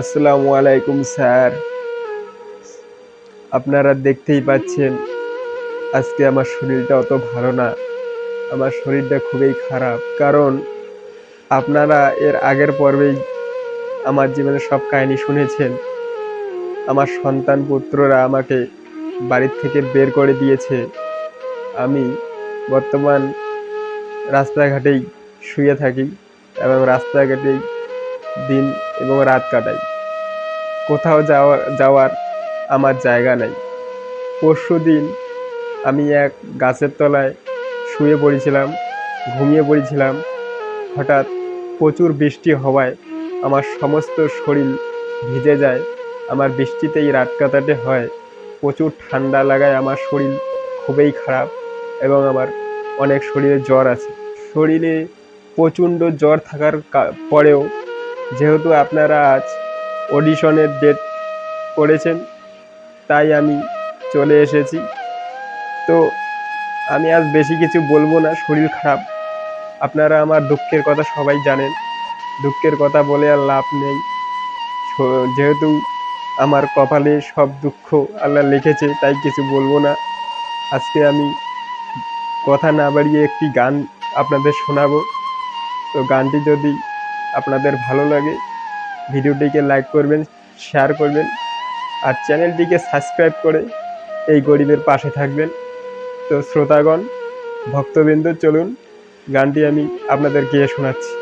আসসালামু আলাইকুম, স্যার। আপনারা দেখতেই পাচ্ছেন, আজকে আমার শরীরটা অত ভালো না। আমার শরীরটা খুবই খারাপ, কারণ আপনারা এর আগের পর্বেই আমার জীবনের সব কাহিনী শুনেছেন। আমার সন্তান পুত্ররা আমাকে বাড়ির থেকে বের করে দিয়েছে। আমি বর্তমান রাস্তাঘাটেই শুয়ে থাকি এবং রাস্তাঘাটেই দিন এবং রাত কাটাই। কোথাও যাওয়া যাওয়ার আমার জায়গা নেই। পরশু দিন আমি এক গাছের তলায় শুয়ে পড়েছিলাম, ঘুমিয়ে পড়েছিলাম। হঠাৎ প্রচুর বৃষ্টি হওয়ায় আমার সমস্ত শরীর ভিজে যায়। আমার বৃষ্টিতেই রাত কাটাতে হয়। প্রচুর ঠান্ডা লাগায় আমার শরীর খুবই খারাপ এবং আমার অনেক শরীরে জ্বর আছে। শরীরে প্রচণ্ড জ্বর থাকার পরেও যেহেতু আপনারা আজ অডিশনের ডেট করেছেন, তাই আমি চলে এসেছি। তো আমি আজ বেশি কিছু বলব না, শরীর খারাপ। আপনারা আমার দুঃখের কথা সবাই জানেন। দুঃখের কথা বলে আর লাভ নেই। যেহেতু আমার কপালে সব দুঃখ আল্লাহ লিখেছে, তাই কিছু বলব না। আজকে আমি কথা না বাড়িয়ে একটি গান আপনাদের শোনাবো। তো গানটি যদি আপনাদের ভালো লাগে, ভিডিওটিকে লাইক করবেন শেয়ার করবেন, আর চ্যানেলটিকে সাবস্ক্রাইব করে এই গরিবের পাশে থাকবেন। তো শ্রোতাগণ, ভক্তবৃন্দ, চলুন, গানটি আমি আপনাদের গিয়ে শোনাচ্ছি।